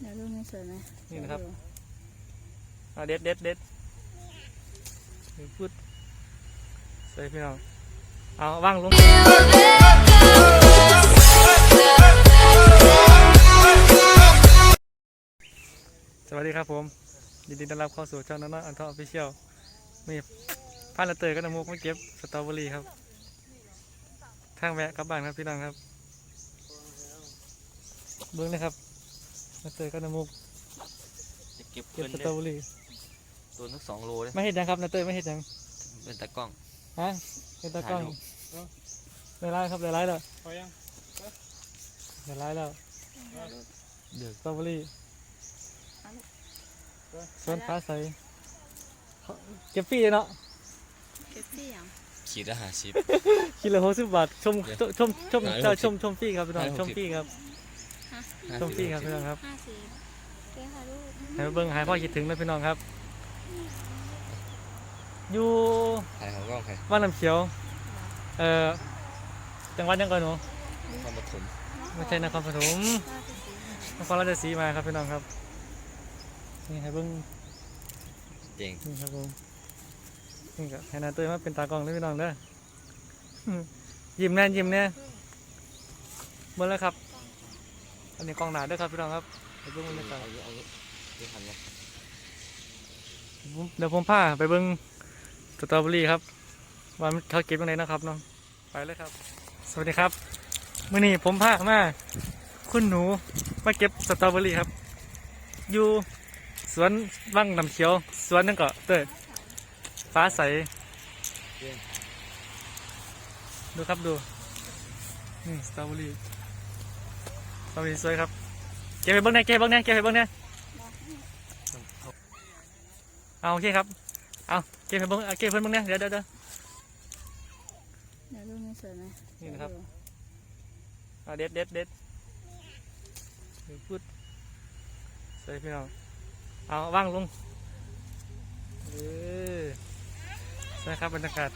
เดี๋ยวรูปนี้สวยไหมนี่นะครับ เอาเด็ดเด็ดเด็ดนี่พูดใส่พี่น้อง เอาว่างลงสวัสดีครับผมยินดีต้อนรับเข้าสู่ช่องน้องๆอันทออฟฟิเชียลมีพันละเตยก็นำมุกไม่เก็บสตรอเบอรี่ครับ ทางแวะกลับบ้านครับพี่น้องครับ เบิ้งเลยครับ ละเตยก็นำมุกจะเก็บเก็เงิบนสได้ตรอเบอรี่ตัวนึกสองโลเลยไม่เห็นยังครับนาเต้ยไม่เห็นยังเป็นตากล้อง ฮะเป็นตากล้องถ่ายรูป ได้ไล่ครับได้ไล่แล้วพอยังได้ไล่แล้วเดือดสตรอเบอรี่สวนฟ้าใสเขาเก็บฟรีเลยเนาะเก็บที่ยังขีดละห้าสิบ คิดละหกสิบบาทชมเดี๋ยวชมชมร้อยหกสิบเจ้าชมชมฟรีครับพี่น้องร้อยหกชสิบมฟรีครับ ฮะชมฟรีครับพี่น้องครับห้าสิบเจ๊ค่ะลูกให้มาเบิ้งหายพ่อคิดถึงนะพี่น้องครับ อยู่ถ่ายของกล้องใครบ้านลำเขียว เอ่อจังหวัดยังก่อนหนูความปฐมไม่ใช่นครปฐมห้าสิบสี่นครราชสีมาครับพี่น้องครับ นี่ให้เบิ้งเจ๋งนี่ครับผมนี่ก็ให้นาเต้ยมาเป็นตากล้องเลยพี่น้องเด้อยิ้มแน่ยิ้มแน่เมื่อแล้วครับ อันนี้กล้องหนาด้วยครับพี่น้องครับไปเบิ้งบรรยากาศเดี๋ยวหันมาผมเดี๋ยวผมพาไปเบิ้งสตรอเบอรี่ครับวันเขาเก็บยังไงนะครับน้องไปเลยครับ สวัสดีครับมื่อนี้ผมพามาคุณหนูมาเก็บสตรอเบอรี่ครับ อยู่สวนวังน้ำเขียว สวนนั่นก็เตยฟ้าใสดูครับดูนี่สตรอเบอรี่ สตรอเบอรี่สวยครับ เก็บไปเบ้างแน่เก็บไปเบ้างแน่เก็บไปเบ้างแน่เอาโอเคครับ เอาเก็บไปเบ้างเอาเก็บไปเบ้างแน่เดี๋ยวเดี๋ยวเดี๋ยวเดี๋ยวรูปนี้สวยไหมนี่นะครับเอาเด็ดเด็ดเด็ดนี่พูดใส่พี่น้อง เอาว่างลงเออนะครับบรรยากาศ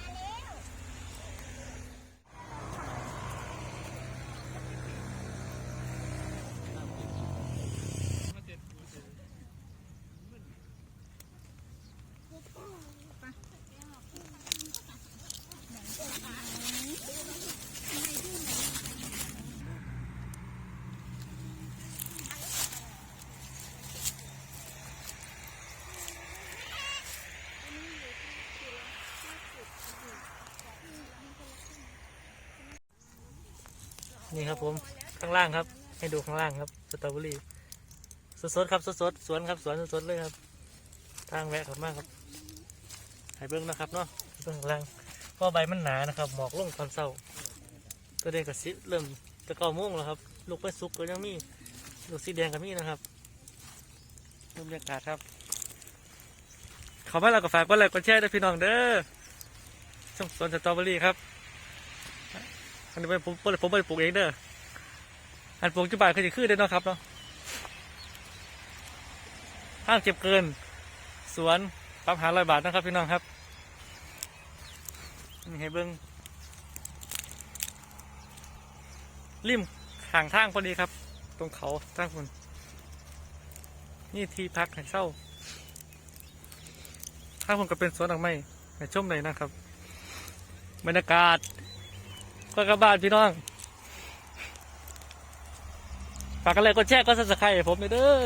นี่ครับผมข้างล่างครับ ให้ดูข้างล่างครับสตรอเบอรี่สดๆครับสดๆสวนครับสวนสดๆเลยครับ ทางแวะครับมากครับให้เบิ้งนะครับเนาะเบิ้งข้างล่างเพราะใบมันหนานะครับ หมอกลงตอนเช้าตัวเด็กกับสิเริ่มจะเก้าโมงแล้วครับ ลูกไปสุกก็ยังมีลูกสีแดงก็มีนะครับดูบรรยากาศครับเขามาเราก็ฝากกดไลค์กดแชร์ด้วยพี่น้องเด้อช่องสวนสตรอเบอรี่ครับ อันนี้เป็นผมผมผมไปปลูกเองเด้ออันปลูกจุบานคือจะขึ้นได้เนาะครับเนาะห้ามเก็บเกิน สวนปรับหาร้อยบาทนะครับพี่น้องครับนี่ให้เบิ้งริมห่างทางพอดีครับ ตรงเขาทางคุณนี่ที่พักให้เช่าถ้างคุณก็เป็นสวนดอกไม้ให้ชมเลยนะครับ บรรยากาศ ก็กลับบ้านพี่น้องฝากกันเลยกดแชร์ก็สับสไครต์ผมเด้อ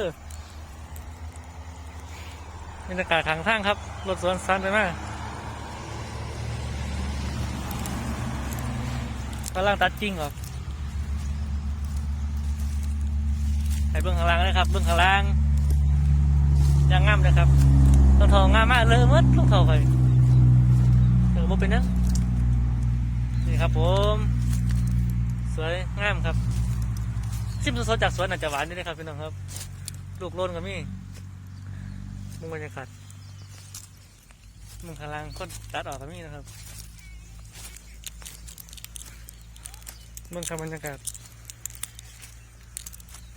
บรรยากาศทางทางครับรถสวนสันไปมากกำลังตัดจริงเหรอให้เบื้องข้างล่างเลยครับเบื้องข้างล่างยังงามเลยครับต้องทองงามมากเลยมัดต้องทองไปเออบ่เป็นนัง นี่ครับผม สวยงามครับชิมสดจากสวนอาจจะหวานนิดนะครับพี่น้องครับ ลูกโลนก็มีมุงบรรยากาศมุงข้างล่างคนตัดออกก็มีนะครับมุงทำบรรยากาศ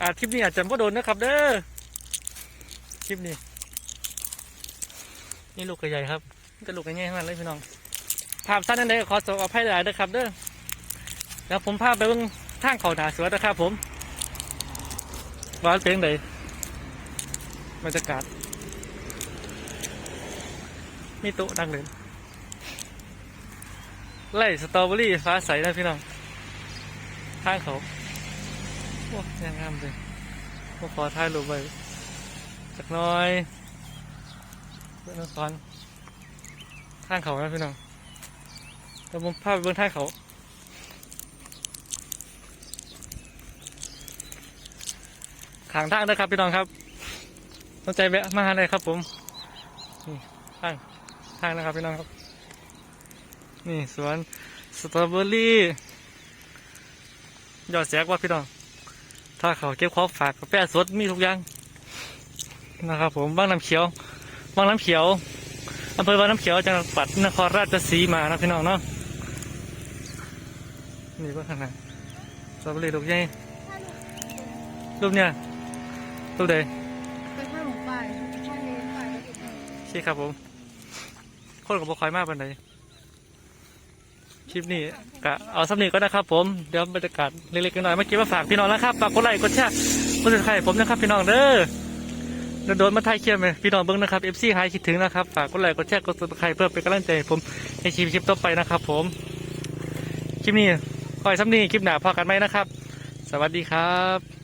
อาคลิปนี้อาจจะไม่โดนนะครับ เด้อคลิปนี้ นี่ลูกกระใหญ่ครับนี่ก็ลูกกระใหญ่ทั้งนั้นเลยพี่น้อง ภาพสั้นนั่นเลยขอสอบอภัยหลายนะครับเด้อแล้วผมพาไปเบิ่งทางเขาหนาสวนนะครับผมว่าเป็นไงบรรยากาศมีโต๊ะดังเลยไล่สตรอเบอรี่ฟ้าใสนะพี่น้องทางเขาโอ้ยังงามเลยก็ขอถ่ายรูปไว้สักน้อยเพื่อนตอนทางเขานะพี่น้อง แล้วผมพาไปเบื้องทางเขาขางทางนะครับพี่น้องครับสนใจแวะมาหาเลยครับ ผมนี่ทางทางนะครับพี่น้องครับ นี่สวนสตรอเบอรี่ยอดแสกว่าพี่น้อง ถ้าเขาเก็บของฝากกาแฟสดมีทุกอย่างนะครับ ผมบ้างน้ำเขียวบ้างน้ำเขียวอำเภอบ้างน้ำเขียวจังหวัดปัตนครราชสีมานะพี่น้องเนาะ นี่ว่าขนาดสตรอเบอรี่ลูกใหญ่รูปเนี่ยรูปใดไปข้างหลงป่ายข้างเลนป่ายแล้วอีกหน่อยใช่ครับผม คนกับบคอยมากปานใดคลิปนี้กะเอาสักนิดก็นะครับผม เดี๋ยวบรรยากาศเล็กๆน้อยๆเมื่อกี้มาฝากพี่น้องนะครับฝากกดไลค์กดแชร์กดติดตามผมนะครับ พี่น้องเด้อโดนๆมาไทยเคียมเลยพี่น้องเบิ้งนะครับ FC หายคิดถึงนะครับฝากกดไลค์กดแชร์กดติดตามเพื่อเป็นกำลังใจให้ผมในคลิปคลิปต่อไปนะครับผม คลิปนี้ คอยซ้ำนี่คลิปหน้าพอกันไหมนะครับ สวัสดีครับ